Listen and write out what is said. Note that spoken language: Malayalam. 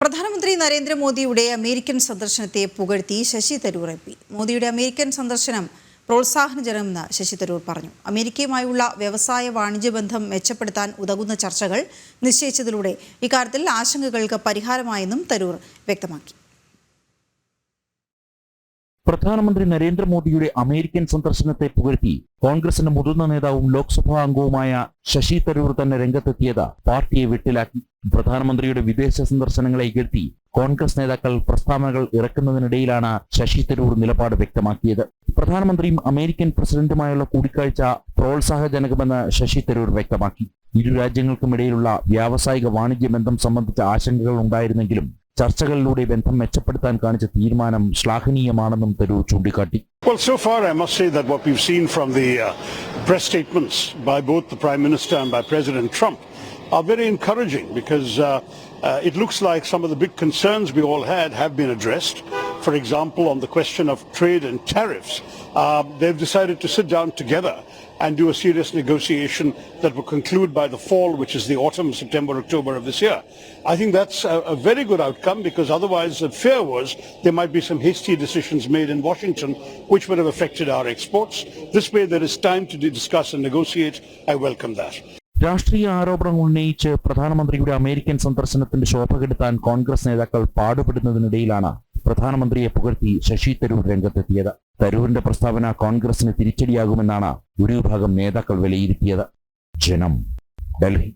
പ്രധാനമന്ത്രി നരേന്ദ്രമോദിയുടെ അമേരിക്കൻ സന്ദർശനത്തെ പുകഴ്ത്തി ശശി തരൂർ എം പി. മോദിയുടെ അമേരിക്കൻ സന്ദർശനം പ്രോത്സാഹനജനമെന്ന് ശശി തരൂർ പറഞ്ഞു. അമേരിക്കയുമായുള്ള വ്യവസായ വാണിജ്യ ബന്ധം മെച്ചപ്പെടുത്താൻ ഉതകുന്ന ചർച്ചകൾ നിശ്ചയിച്ചതിലൂടെ ഇക്കാര്യത്തിൽ ആശങ്കകൾക്ക് പരിഹാരമായെന്നും തരൂർ വ്യക്തമാക്കി. പ്രധാനമന്ത്രി നരേന്ദ്രമോദിയുടെ അമേരിക്കൻ സന്ദർശനത്തെ പുകഴ്ത്തി കോൺഗ്രസിന്റെ മുതിർന്ന നേതാവും ലോക്സഭാ അംഗവുമായ ശശി തരൂർ തന്നെ രംഗത്തെത്തിയത് പാർട്ടിയെ വെട്ടിലാക്കി. പ്രധാനമന്ത്രിയുടെ വിദേശ സന്ദർശനങ്ങളെ ഇകഴ്ത്തി കോൺഗ്രസ് നേതാക്കൾ പ്രസ്താവനകൾ ഇറക്കുന്നതിനിടയിലാണ് ശശി തരൂർ നിലപാട് വ്യക്തമാക്കിയത്. പ്രധാനമന്ത്രിയും അമേരിക്കൻ പ്രസിഡന്റുമായുള്ള കൂടിക്കാഴ്ച പ്രോത്സാഹജനകമെന്ന് ശശി തരൂർ വ്യക്തമാക്കി. ഇരു രാജ്യങ്ങൾക്കുമിടയിലുള്ള വ്യാവസായിക വാണിജ്യ ബന്ധം സംബന്ധിച്ച ആശങ്കകൾ ഉണ്ടായിരുന്നെങ്കിലും ചർച്ചകളിലൂടെ ബന്ധം മെച്ചപ്പെടുത്താൻ കാണിച്ച തീരുമാനം ശ്ലാഘനീയമാണെന്നും തരൂർ ചൂണ്ടിക്കാട്ടി Well, so far, I must say that what we've seen from the uh, press statements by both the Prime Minister and by President Trump are very encouraging because uh, uh, it looks like some of the big concerns we all had have been addressed. For example, on the question of trade and tariffs, uh, they've decided to sit down together and do a serious negotiation that will conclude by the fall, which is the autumn, September, October of this year. I think that's a, a very good outcome because otherwise the fear was there might be some hasty decisions made in Washington which would have affected our exports. This way there is time to discuss and negotiate. I welcome that. രാഷ്ട്രീയ ആരോപണങ്ങൾ ഉന്നയിച്ച് പ്രധാനമന്ത്രിയുടെ അമേരിക്കൻ സന്ദർശനത്തിന്റെ ശോഭ കെടുത്താൻ കോൺഗ്രസ് നേതാക്കൾ പാടുപെടുന്നതിനിടയിലാണ് പ്രധാനമന്ത്രിയെ പുകഴ്ത്തി ശശി തരൂർ രംഗത്തെത്തിയത്. തരൂരിന്റെ പ്രസ്താവന കോൺഗ്രസിന് തിരിച്ചടിയാകുമെന്നാണ് ഒരു വിഭാഗം നേതാക്കൾ വിലയിരുത്തിയത്. ജനം. ഡൽഹി.